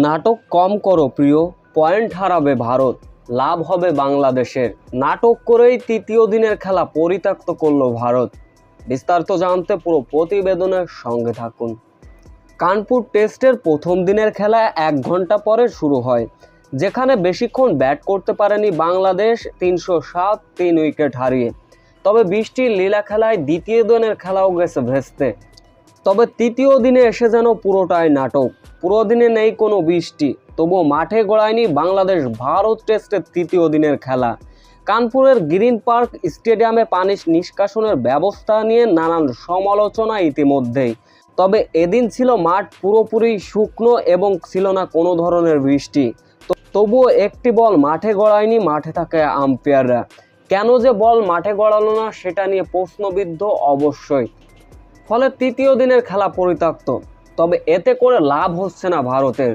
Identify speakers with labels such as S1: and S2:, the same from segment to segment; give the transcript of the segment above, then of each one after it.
S1: নাটক কম করো প্রিয়, পয়েন্ট হারাবে ভারত, লাভ হবে বাংলাদেশের। নাটক করেই তৃতীয় দিনের খেলা পরিত্যক্ত করল ভারত। বিস্তারিত জানতে পুরো প্রতিবেদনের সঙ্গে থাকুন। কানপুর টেস্টের প্রথম দিনের খেলা এক ঘণ্টা পরে শুরু হয়, যেখানে বেশিক্ষণ ব্যাট করতে পারেনি বাংলাদেশ, তিনশো সাত, তিন উইকেট হারিয়ে। তবে বৃষ্টির লীলা খেলায় দ্বিতীয় দিনের খেলাও গেছে ভেস্তে। তবে তৃতীয় দিনে এসে যেন পুরোটাই নাটক। পুরো দিনে নেই কোনো বৃষ্টি, তবুও মাঠে গড়ায়নি বাংলাদেশ ভারত টেস্টের তৃতীয় দিনের খেলা। কানপুরের গ্রিন পার্ক স্টেডিয়ামে পানি নিষ্কাশনের ব্যবস্থা নিয়ে নানান সমালোচনা ইতিমধ্যেই। তবে এদিন ছিল মাঠ পুরোপুরি শুকনো এবং ছিল না কোনো ধরনের বৃষ্টি। তবুও একটি বল মাঠে গড়ায়নি, মাঠে থাকে আম্পায়াররা। কেন যে বল মাঠে গড়ালো না, সেটা নিয়ে প্রশ্নবিদ্ধ অবশ্যই। ফলে তৃতীয় দিনের খেলা পরিত্যক্ত। তবে এতে করে লাভ হচ্ছে না ভারতের।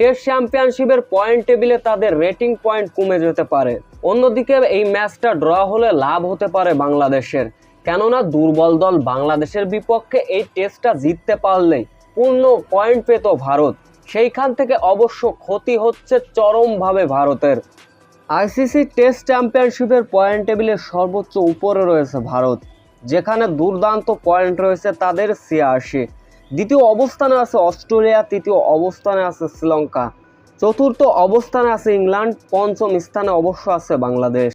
S1: টেস্ট চ্যাম্পিয়নশিপের পয়েন্ট টেবিলে তাদের রেটিং পয়েন্ট কমে যেতে পারে। অন্যদিকে এই ম্যাচটা ড্র হলে লাভ হতে পারে বাংলাদেশের। কেননা দুর্বল দল বাংলাদেশের বিপক্ষে এই টেস্টটা জিততে পারলেই পূর্ণ পয়েন্ট পেত ভারত। সেইখান থেকে অবশ্য ক্ষতি হচ্ছে চরমভাবে ভারতের। আইসিসি টেস্ট চ্যাম্পিয়নশিপের পয়েন্ট টেবিলে সর্বোচ্চ উপরে রয়েছে ভারত। যেখানে দুর্দান্ত পয়েন্ট রয়েছে তাদের ছিয়াশি। দ্বিতীয় অবস্থানে আছে অস্ট্রেলিয়া, তৃতীয় অবস্থানে আছে শ্রীলঙ্কা। চতুর্থ অবস্থানে আছে ইংল্যান্ড, পঞ্চম স্থানে অবশ্য আছে বাংলাদেশ।